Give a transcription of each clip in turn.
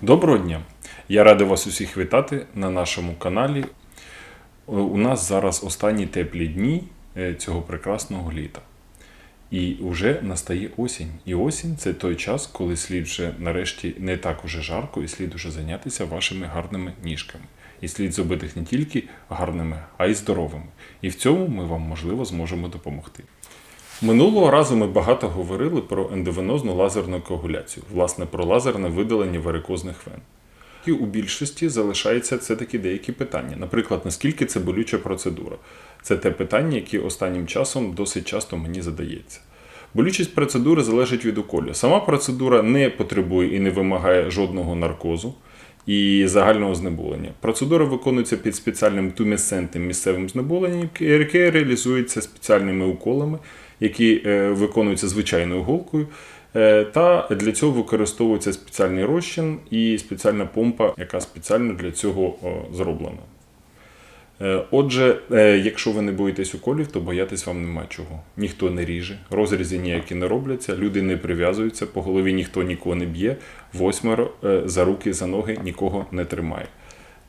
Доброго дня! Я радий вас усіх вітати на нашому каналі. Е, У нас зараз останні теплі дні е, цього прекрасного літа. І вже настає осінь. І осінь це той час, коли слід вже нарешті не так уже жарко, і слід уже зайнятися вашими гарними ніжками. І слід зробити їх не тільки гарними, а й здоровими. І в цьому ми вам, можливо, зможемо допомогти. Минулого разу ми багато говорили про ендовенозну лазерну коагуляцію, власне, про лазерне видалення варикозних вен. І у більшості залишаються це такі деякі питання. Наприклад, наскільки це болюча процедура? Це те питання, яке останнім часом досить часто мені задається. Болючість процедури залежить від уколю. Сама процедура не потребує і не вимагає жодного наркозу і загального знеболення. Процедура виконується під спеціальним тумесцентним місцевим знеболенням, яке реалізується спеціальними уколами, які е, виконуються звичайною голкою. Е, Та для цього використовується спеціальний розчин і спеціальна помпа, яка спеціально для цього зроблена. Е, Отже, якщо ви не боїтесь уколів, то боятись вам нема чого. Ніхто не ріже, розрізи ніякі не робляться, люди не прив'язуються, по голові ніхто нікого не б'є, восьмеро за руки, за ноги нікого не тримає.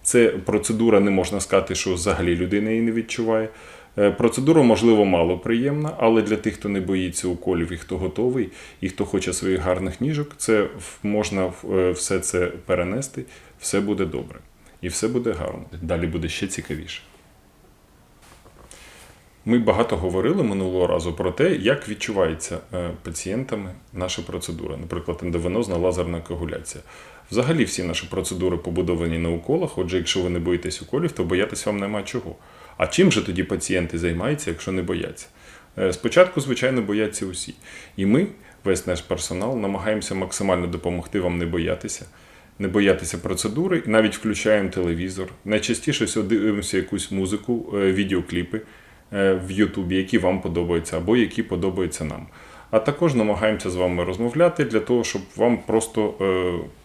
Це процедура, не можна сказати, що взагалі людина її не відчуває. Е, Процедура, можливо, мало приємна, але для тих, хто не боїться уколів і хто готовий, і хто хоче своїх гарних ніжок, це можна е, все це перенести, все буде добре. І все буде гарно. Далі буде ще цікавіше. Ми багато говорили минулого разу про те, як відчувається е, пацієнтами наша процедура, наприклад, ендовенозна лазерна коагуляція. Взагалі всі наші процедури побудовані на уколах, отже, якщо ви не боїтесь уколів, то боятись вам нема чого. А чим же тоді пацієнти займаються, якщо не бояться? Е, Спочатку, звичайно, бояться усі. І ми, весь наш персонал, намагаємося максимально допомогти вам не боятися, не боятися процедури, навіть включаємо телевізор. Найчастіше дивимося якусь музику, е, відеокліпи е, в Ютубі, які вам подобаються, або які подобаються нам. А також намагаємося з вами розмовляти для того, щоб вам просто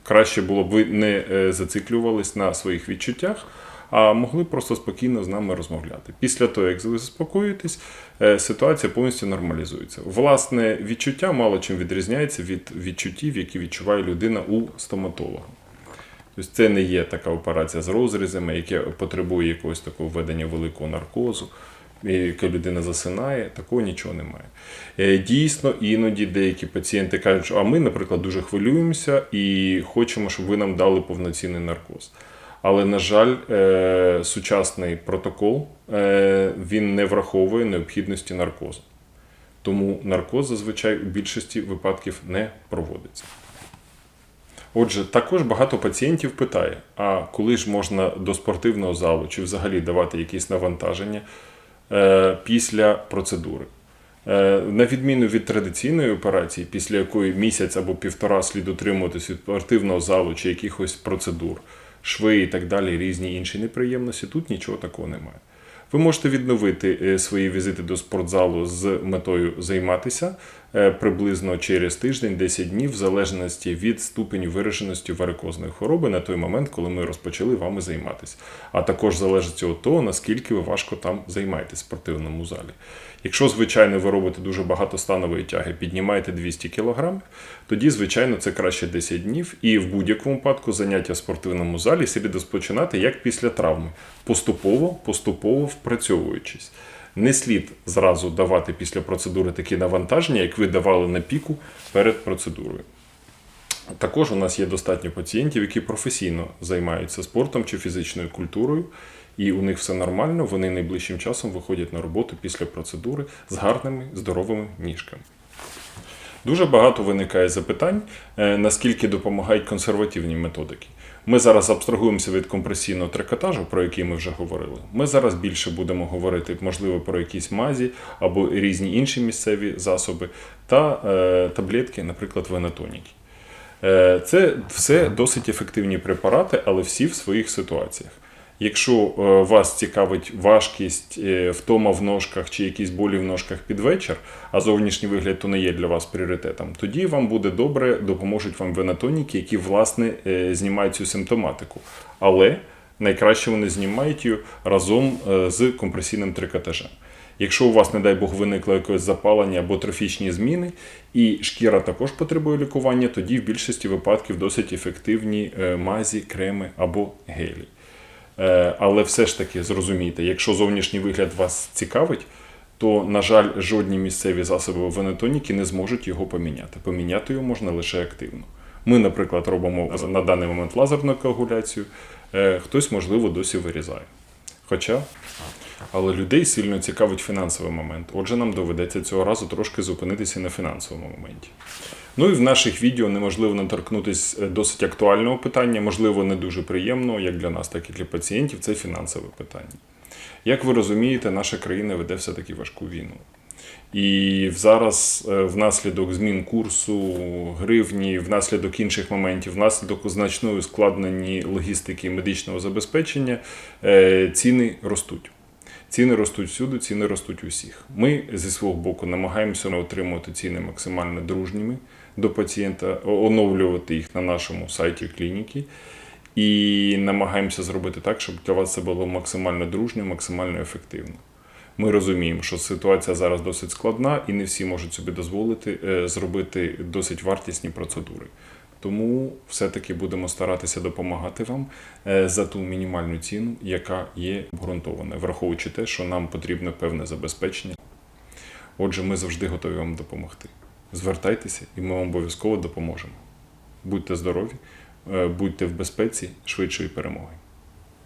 краще було б ви не зациклювались на своїх відчуттях, а могли просто спокійно з нами розмовляти. Після того, як ви заспокоїтесь, е, ситуація повністю нормалізується. Власне, відчуття мало чим відрізняється від відчуттів, які відчуває людина у стоматолога. Тобто це не є така операція з розрізами, яка потребує якогось такого введення великого наркозу, яка людина засинає, такого нічого немає. Е, Дійсно, іноді деякі пацієнти кажуть, що а ми, наприклад, дуже хвилюємося і хочемо, щоб ви нам дали повноцінний наркоз. Але, на жаль, е, сучасний протокол е, він не враховує необхідності наркозу. Тому наркоз зазвичай у більшості випадків не проводиться. Отже, також багато пацієнтів питає: а коли ж можна до спортивного залу чи взагалі давати якісь навантаження е, після процедури? На відміну від традиційної операції, після якої місяць або півтора слід утримуватись від спортивного залу чи якихось процедур, шви і так далі, різні інші неприємності, тут нічого такого немає. Ви можете відновити е, свої візити до спортзалу з метою займатися приблизно через тиждень, 10 днів, в залежності від ступеню вираженості варикозної хвороби на той момент, коли ми розпочали вами займатися. А також залежить від того, наскільки ви важко там займаєтесь в спортивному залі. Якщо, звичайно, ви робите дуже багато станової тяги, піднімаєте 200 кг, тоді, звичайно, це краще 10 днів. І в будь-якому випадку заняття в спортивному залі слід розпочинати як після травми, поступово, поступово впрацьовуючись. Не слід зразу давати після процедури такі навантаження, як ви давали на піку перед процедурою. Також у нас є достатньо пацієнтів, які професійно займаються спортом чи фізичною культурою, і у них все нормально. Вони найближчим часом виходять на роботу після процедури з гарними здоровими ніжками. Дуже багато виникає запитань, е, наскільки допомагають консервативні методики. Ми зараз абстрагуємося від компресійного трикотажу, про який ми вже говорили. Ми зараз більше будемо говорити, можливо, про якісь мазі або різні інші місцеві засоби та е, таблетки, наприклад, венотоніки. Е, Це все досить ефективні препарати, але всі в своїх ситуаціях. Якщо е, вас цікавить важкість, е, втома в ножках чи якісь болі в ножках під вечір, а зовнішній вигляд то не є для вас пріоритетом, тоді вам буде добре, допоможуть вам венотоніки, які власне е, знімають цю симптоматику. Але найкраще вони знімають її разом з компресійним трикотажем. Якщо у вас, не дай Бог, виникло якесь запалення або трофічні зміни, і шкіра також потребує лікування, тоді в більшості випадків досить ефективні мазі, креми або гелі. Е, Але все ж таки зрозумійте, якщо зовнішній вигляд вас цікавить, то, на жаль, жодні місцеві засоби венетоніки не зможуть його поміняти. Поміняти його можна лише активно. Ми, наприклад, робимо на даний момент лазерну коагуляцію, е, хтось, можливо, досі вирізає. Хоча, але людей сильно цікавить фінансовий момент. Отже, нам доведеться цього разу трошки зупинитися на фінансовому моменті. Ну і в наших відео неможливо не торкнутися досить актуального питання, можливо, не дуже приємного, як для нас, так і для пацієнтів. Це фінансове питання. Як ви розумієте, наша країна веде все-таки важку війну. І зараз е, внаслідок змін курсу гривні, внаслідок інших моментів, внаслідок значної ускладнені логістики медичного забезпечення, е, ціни ростуть. Ціни ростуть всюди, ціни ростуть усіх. Ми зі свого боку намагаємося отримувати ціни максимально дружніми до пацієнта, оновлювати їх на нашому сайті клініки. І намагаємося зробити так, щоб для вас це було максимально дружньо, максимально ефективно. Ми розуміємо, що ситуація зараз досить складна, і не всі можуть собі дозволити е, зробити досить вартісні процедури. Тому все-таки будемо старатися допомагати вам е, за ту мінімальну ціну, яка є обґрунтована, враховуючи те, що нам потрібне певне забезпечення. Отже, ми завжди готові вам допомогти. Звертайтеся, і ми вам обов'язково допоможемо. Будьте здорові, е, будьте в безпеці, швидшої перемоги.